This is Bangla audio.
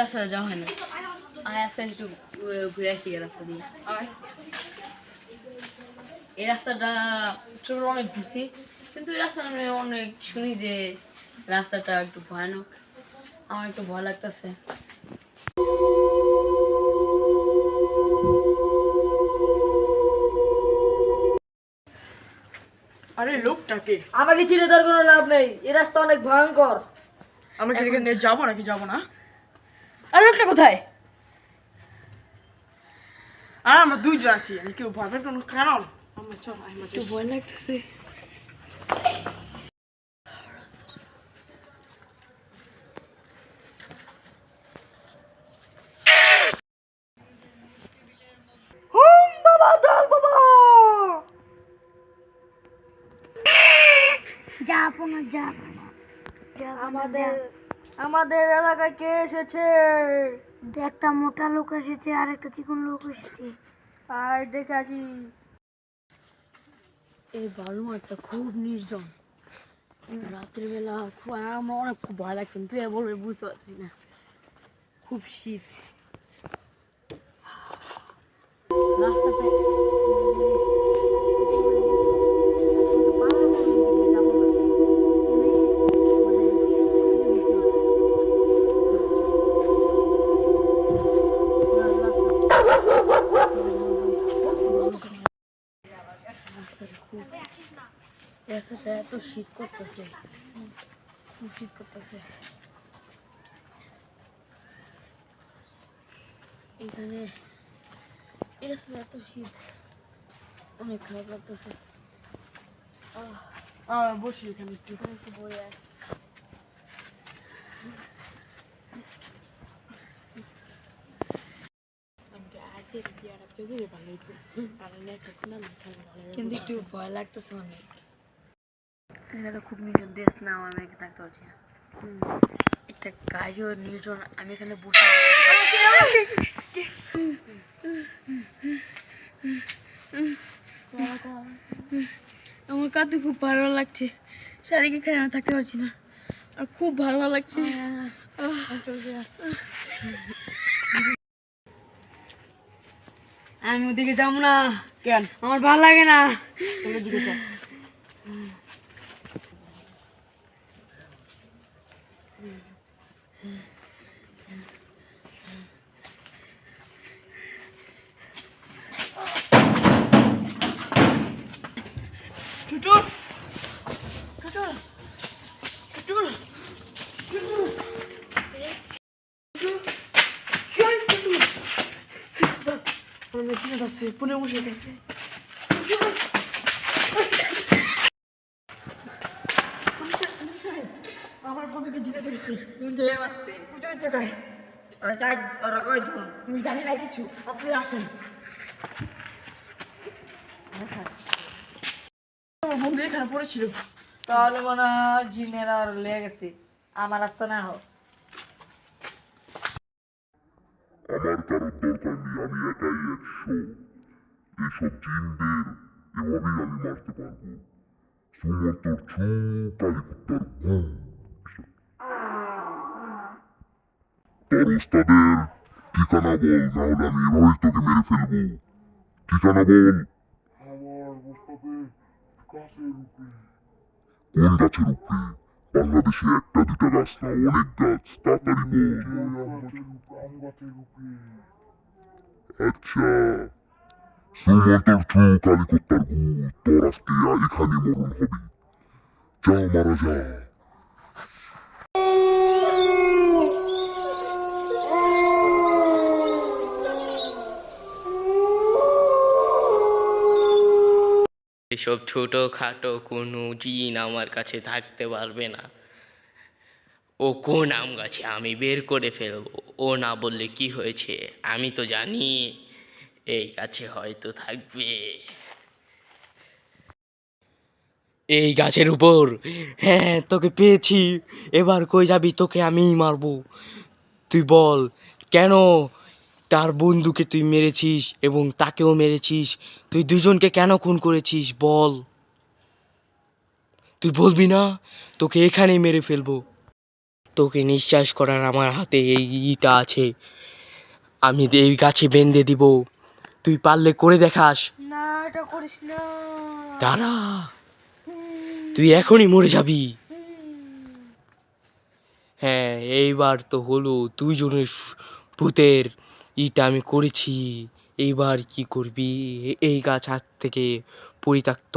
রাস্তাটা যাওয়া হয় না। আয় আজকে একটু ঘুরে আসি এই রাস্তা দিয়ে। এই রাস্তাটা ছোট অনেক ঘুরছি কিন্তু এই রাস্তা আমি অনেক শুনি যে রাস্তাটা একটু ভয়ানক। আমার একটু ভয় লাগতেছে। আরে লোকটাকে আমাকে চিনে দেওয়ার কোনো লাভ নেই। এই রাস্তা অনেক ভয়ঙ্কর। আমরা কি এখান যাব নাকি যাব না? আর লোকটা কোথায়? আর আমরা দুইজন আছি আমি কেউ ভয় পাই কোনো কারণ? আমরা চল একটু ভয় লাগতেছে। হুম বাবা যাব না যাব না আমাদের আমাদের এলাকায় কে এসেছে? একটা মোটা লোক এসেছে আর একটা চিকন লোক এসেছে। আর দেখে আসি। এই বালু মাঠটা খুব নির্জন। রাত্রিবেলা খুব আমার অনেক খুব ভয় লাগছে আমি পেয়ে বলবে বুঝতে পারছি না। খুব শীত। রাস্তাতে এত শীত করতেছে। খুব শীত করতেছে। এখানে রাস্তাটা এত শীত। অনেক খারাপ লাগতেছে। বসি এখানে একটু। একটু বই আর কিন্তু একটু ভয় লাগতেছে অনেক। এটা খুব নির্জন দেশ না আমি এখানে থাকতে পারছি না। একটা গাড়িও নির্জন আমি এখানে বসে আমার কাঁদতে খুব ভালো লাগছে। শারীরিক এখানে আমি থাকতে পারছি না। আর খুব ভালো লাগছে। আমি ওদিকে যাব না। কেন? আমার ভালো লাগে না। তোর দিকে চল টুটুল টুটুল টুটুল আমরা চিনে যাচ্ছি পুনে বসে গেছে আমার বন্ধুকে জিতে ধরেছি। মারছে পুজো হচ্ছে কায়? ওরা চাই ওরা কয়জন তুমি জানি না কিছু। আপনি আসেন। আমার বন্ধু এখানে পড়েছিল। তাহলে মনে হয় জিনের আর লেগে গেছে। আমার রাস্তা না হোক। আমার কারোর দরকার নেই আমি একাই একশো এইসব জিনদের এভাবেই আমি মারতে পারব। সুমন্তর ছু তোর উস্তাদের ঠিকানা বল নাহলে আমি এভাবেই তোকে মেরে ফেলব ঠিকানা বল কোন গাছের উপরে বাংলাদেশে একটা দুটা গাছ না অনেক গাছ তাড়াতাড়ি বল আচ্ছা সুমন্তর ছু কালীকুত্তার গু তোর আজকে এখানে মরণ হবে যা মারা যা এসব ছোটোখাটো কোনো জিন আমার কাছে থাকতে পারবে না। ও কোন আম গাছে আমি বের করে ফেলব? ও না বললে কি হয়েছে? আমি তো জানি এই গাছে হয়তো থাকবে। এই গাছের উপর হ্যাঁ তোকে পেয়েছি। এবার কই যাবি? তোকে আমিই মারবো। তুই বল, কেন তার বন্ধুকে তুই মেরেছিস এবং তাকেও মেরেছিস। তুই দুজনকে কেন খুন করেছিস বল। তুই বলবি না? তোকে এখানেই মেরে ফেলব। তোকে নিঃশ্বাস করার আমার হাতে এই ইটা আছে। আমি এই গাছে বেঁধে দিব। তুই পারলে করে দেখাস। না এটা করিস না। দাঁড়া। তুই এখনই মরে যাবি। হ্যাঁ এইবার তো হলো দুইজনের ভূতের ইটা আমি করেছি। এইবার কি করবি? এই গাছ হাত থেকে পরিত্যক্ত।